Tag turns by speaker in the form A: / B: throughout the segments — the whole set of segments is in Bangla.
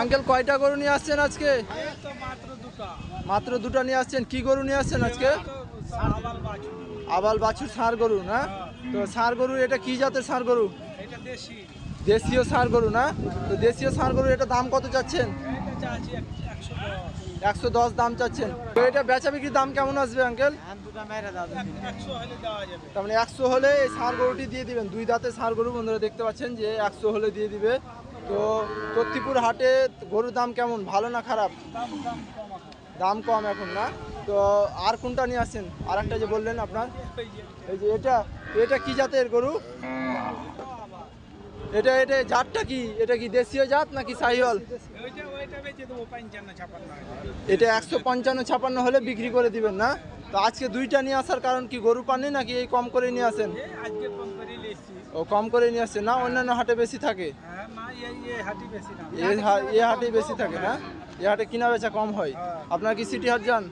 A: আঙ্কেল কয়টা গরু নিয়ে আসছেন আজকে? মাত্র দুটো নিয়ে আসছেন। কি গরু নিয়ে আসছেন আজকে? আবাল বাছুর সার গরু না? তো ষাঁড় গরু এটা কি জাতের সার গরু? দেশীয় সার গরু না? তো দেশীয় সার গরু এটা দাম কত চাচ্ছেন? একশো দশ। দাম চাচ্ছেন। তো এটা বেচা বিক্রির দাম কেমন আসবে আঙ্কেল? তার মানে একশো হলে এই ষাঁড় গরুটি দিয়ে দিবেন। দুই দাঁতে সার গরু বন্ধুরা দেখতে পাচ্ছেন যে একশো হলে দিয়ে দিবে। তো তত্তিপুর হাটে গরুর দাম কেমন? ভালো না খারাপ? দাম কম এখন না? তো আর কোনটা নিয়ে আসছেন? আর একটা যে বললেন আপনার। এই যে এটা এটা কি জাতের গরু? এটা এটা জাতটা কি? এটা কি দেশীয় জাত নাকি সাহিওয়াল? এটা একশো পঞ্চান্ন, ছাপান্ন হলে বিক্রি করে দিবেন না? তো আজকে দুইটা নিয়ে আসার কারণ কি গরু পাননি নাকি এই কম করে নিয়ে আসেন? ও কম করে নিয়ে আসছেন না? অন্যান্য হাটে বেশি থাকে? এই হা- এই হাটেই বেশি থাকে না? এই হাটে কিনা বেচা কম হয়। আপনার কি সিটি হাট যান?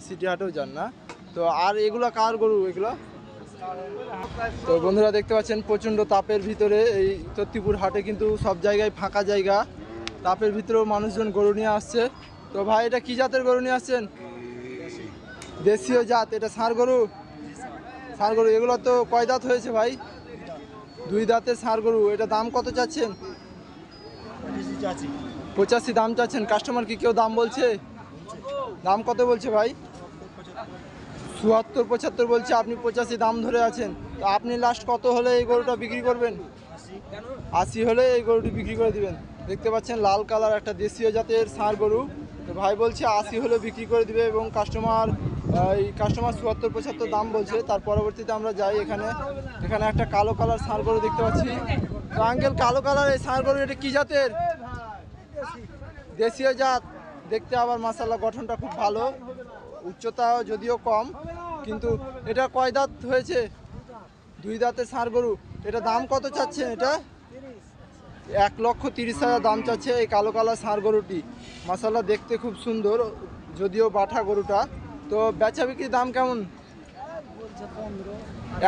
A: সিটি হাটেও যান না? তো আর এগুলো কার গরু এগুলো? তো বন্ধুরা দেখতে পাচ্ছেন প্রচণ্ড তাপের ভিতরে এই তত্তিপুর হাটে কিন্তু সব জায়গায় ফাঁকা জায়গা। তাপের ভিতরেও মানুষজন গরু নিয়ে আসছে। তো ভাই এটা কি জাতের গরু নিয়ে আসছেন? দেশীয় জাত এটা ষাঁড় গরু? ষাঁড় গরু এগুলো তো কয় দাঁত হয়েছে ভাই? দুই দাঁতের ষাঁড় গরু, এটা দাম কত চাচ্ছেন? পঁচাশি দাম চাচ্ছেন কাস্টমার কি কেউ দাম বলছে? দাম কত বলছে ভাই? চুয়াত্তর, পঁচাত্তর বলছে, আপনি পঁচাশি দাম ধরে আছেন। তো আপনি লাস্ট কত হলে এই গরুটা বিক্রি করবেন? আশি হলে এই গরুটি বিক্রি করে দিবেন। দেখতে পাচ্ছেন, লাল কালার একটা দেশীয় জাতের ষাঁড় গরু। তো ভাই বলছে, আশি হলে বিক্রি করে দিবে এবং কাস্টমার এই কাস্টমার চুয়াত্তর, পঁচাত্তর দাম বলছে। তার পরবর্তীতে আমরা যাই এখানে। এখানে একটা কালো কালার ষাঁড় গরু দেখতে পাচ্ছি। তো আঙ্কেল কালো কালার এই ষাঁড় গরু এটা কি জাতের? দেশীয় জাত। দেখতে আবার মাসাল্লাহ গঠনটা খুব ভালো। উচ্চতা যদিও কম, কিন্তু এটা কয় দাঁত হয়েছে? দুই দাঁতের ষাঁড় গরু। এটা দাম কত চাচ্ছেন এটা? এক লক্ষ তিরিশ হাজার দাম চাচ্ছে এই কালো কালো ষাঁড় গরুটি। মাসাল্লাহ দেখতে খুব সুন্দর, যদিও বাঠা গরুটা। তো বেচা বিক্রির দাম কেমন?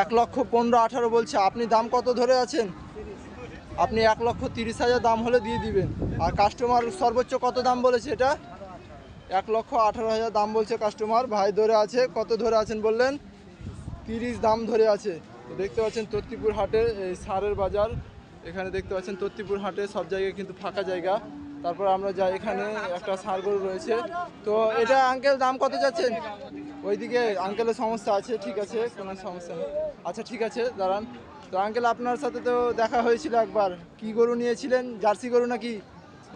A: এক লক্ষ পনেরো আঠারো বলছে। আপনি দাম কত ধরে আছেন? আপনি এক লক্ষ তিরিশ হাজার দাম হলে দিয়ে দিবেন। আর কাস্টমার সর্বোচ্চ কত দাম বলেছে এটা? এক লক্ষ আঠারো হাজার দাম বলছে কাস্টমার ভাই ধরে আছে, কত ধরে আছেন বললেন? তিরিশ দাম ধরে আছে। দেখতে পাচ্ছেন তত্তিপুর হাটে এই সারের বাজার। এখানে দেখতে পাচ্ছেন তত্তিপুর হাটে সব জায়গায় কিন্তু ফাঁকা জায়গা। তারপর আমরা যাই এখানে, একটা সার গরু রয়েছে। তো এটা আঙ্কেল দাম কত যাচ্ছেন? ওইদিকে আঙ্কেলের সমস্যা আছে, ঠিক আছে, কোনো সমস্যা নেই। আচ্ছা ঠিক আছে, দাঁড়ান। তো আঙ্কেল আপনার সাথে তো দেখা হয়েছিল একবার। কি গরু নিয়েছিলেন? জার্সি গরু নাকি?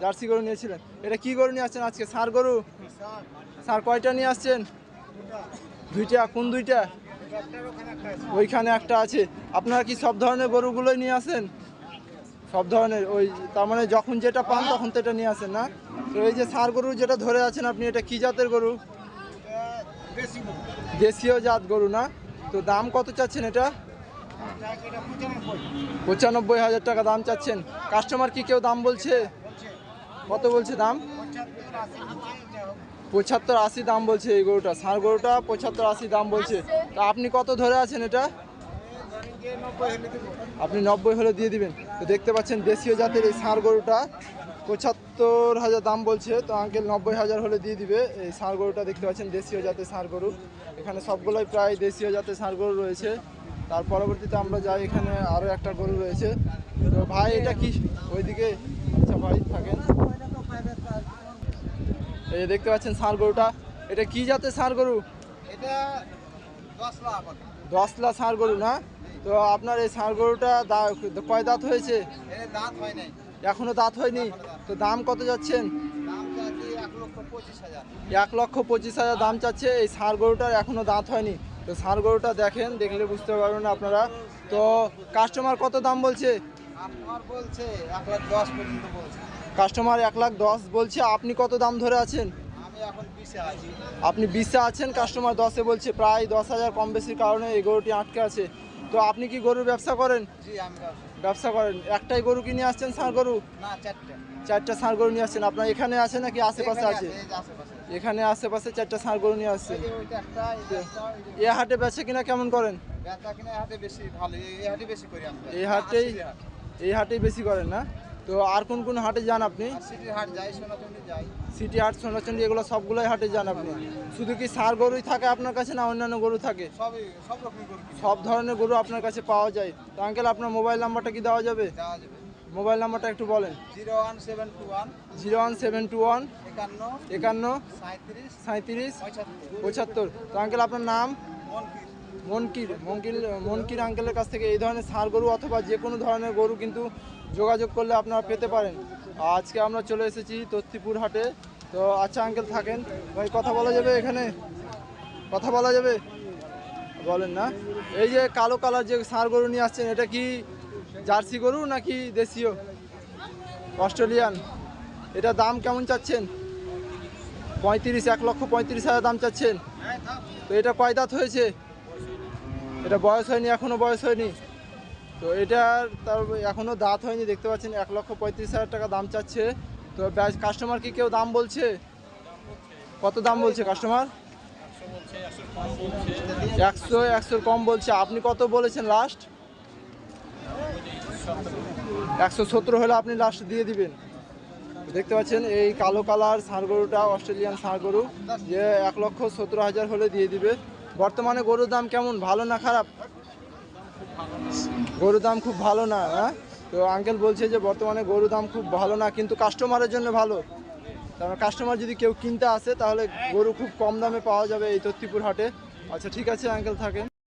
A: জার্সি গরু নিয়েছিলেন। এটা কি গরু নিয়ে আসছেন আজকে? সার গরু? সার কয়টা নিয়ে আসছেন? দুইটা, কোন দুইটা? ওইখানে একটা আছে। আপনারা কি সব ধরনের গরুগুলোই নিয়ে আসেন? সব ধরনের ওই, তার মানে যখন যেটা পান তখন তো এটা নিয়ে আসেন না? তো এই যে সার গরু যেটা ধরে আছেন আপনি, এটা কি জাতের গরু? দেশীয় জাত গরু না? তো দাম কত চাচ্ছেন এটা? পঁচানব্বই হাজার টাকা দাম চাচ্ছেন। কাস্টমার কি কেউ দাম বলছে? কত বলছে দাম? পঁচাত্তর আশি দাম বলছে এই গরুটা। ষাঁড় গরুটা পঁচাত্তর আশি দাম বলছে। তা আপনি কত ধরে আছেন এটা? আপনি নব্বই হলে দিয়ে দিবেন। তো দেখতে পাচ্ছেন দেশীয় জাতের এই ষাঁড় গরুটা। পঁচাত্তর হাজার দাম বলছে তো আঙ্কেল নব্বই হাজার হলে দিয়ে দিবে। এই ষাঁড় গরুটা দেখতে পাচ্ছেন দেশীয় জাতের ষাঁড় গরু। এখানে সবগুলোই প্রায় দেশীয় জাতের ষাঁড় গরু রয়েছে। তার পরবর্তীতে আমরা যাই এখানে আরও একটা গরু রয়েছে। তো ভাই এটা কি? ওইদিকে? আচ্ছা ভাই থাকেন। এই যে দেখতে পাচ্ছেন ষাঁড় গরুটা। এটা কি জাতের ষাঁড় গরু?
B: এটা
A: দশলা ষাঁড় গরু না? তো আপনার এই ষাঁড় গরুটা কয় দাঁত হয়েছে?
B: এর দাঁত হয় নাই।
A: এখনও দাঁত হয়নি? তো দাম কত যাচ্ছেন?
B: এক লক্ষ পঁচিশ হাজার।
A: দাম চাচ্ছে এই ষাঁড় গরুটার এখনও দাঁত হয়নি। তো ষাঁড় গরুটা দেখেন দেখলে বুঝতে পারবেন আপনারা। তো কাস্টমার কত দাম বলছে? কাস্টমার এক লাখ দশ বলছে। আপনি কত দাম ধরে আছেন? আপনি বিশে আছেন কাস্টমার দশে বলছে প্রায় দশ হাজার কম বেশির কারণে এই গরুটি আটকে আছে। তো আপনি কি গরুর ব্যবসা করেন?
B: জি আমি ব্যবসা-
A: করেন। একটাই গরু কিনে নিয়ে আসছেন ষাঁড় গরু?
B: না চারটে।
A: চারটা ষাঁড় গরু নিয়ে আসছেন। আপনার এখানে আছে নাকি আশেপাশে আছে? এখানে আশেপাশে চারটা ষাঁড় গরু নিয়ে আসছেন। এ হাটে বেচে কিনা কেমন করেন?
B: এই
A: হাটেই এই হাটেই বেশি করেন না? তো আর কোন কোন হাটে যান আপনি?
B: সিটির হাট যাই সোনাচন্ডী যাই।
A: সিটি হাট সোনাচন্ডি এগুলো সবগুলোই হাটে যান আপনি? শুধু কি সার গরুই থাকে আপনার কাছে না অন্যান্য গরু থাকে?
B: সবই সব রকমই গরু
A: সব ধরনের গরু আপনার কাছে পাওয়া যায়। তো আঙ্কেল আপনার মোবাইল নাম্বারটা কি দেওয়া যাবে? মোবাইল নাম্বারটা একটু বলেন।
B: Zero one seven two one
A: zero one seven two one
B: একান্ন
A: একান্ন
B: সাঁত্রিশ
A: সাঁত্রিশ
B: পঁচাত্তর
A: পঁচাত্তর। তো আঙ্কেল আপনার নাম?
B: মনকির
A: মনকির মনকির মনকির আঙ্কেলের কাছ থেকে এই ধরনের ষাঁড় গরু অথবা যে কোনো ধরনের গরু কিন্তু যোগাযোগ করলে আপনারা পেতে পারেন। আজকে আমরা চলে এসেছি তত্তিপুর হাটে। তো আচ্ছা আঙ্কেল থাকেন। ভাই, কথা বলা যাবে এখানে? কথা বলা যাবে? বলেন না। এই যে কালো কালার যে ষাঁড় গরু নিয়ে আসছেন, এটা কি জার্সি গরু নাকি দেশীয়? অস্ট্রেলিয়ান। এটা দাম কেমন চাচ্ছেন? পঁয়ত্রিশ, এক লক্ষ পঁয়ত্রিশ হাজার দাম চাচ্ছেন। তো এটা কয় দাঁত হয়েছে? এটা বয়স হয়নি, এখনও বয়স হয়নি। তো এটার তার এখনও দাঁত হয়নি, দেখতে পাচ্ছেন, এক লক্ষ পঁয়ত্রিশ হাজার টাকা দাম চাচ্ছে। তো কাস্টমার কি কেউ দাম বলছে? কত দাম বলছে কাস্টমার একশো, একশোর কম বলছে। আপনি কত বলেছেন লাস্ট একশো সত্তর হলে আপনি লাস্ট দিয়ে দিবেন। দেখতে পাচ্ছেন, এই কালো কালার ষাঁড় গরুটা, অস্ট্রেলিয়ান ষাঁড় গরু, যে এক লক্ষ সত্তর হাজার হলে দিয়ে দিবে। বর্তমানে গরুর দাম কেমন? ভালো না খারাপ? গরুর দাম খুব ভালো না হ্যাঁ? তো আঙ্কেল বলছে যে, বর্তমানে গরুর দাম খুব ভালো না, কিন্তু কাস্টমারের জন্য ভালো। কারণ কাস্টমার যদি কেউ কিনতে আসে, তাহলে গরু খুব কম দামে পাওয়া যাবে এই তত্তিপুর হাটে। আচ্ছা ঠিক আছে আঙ্কেল থাকেন।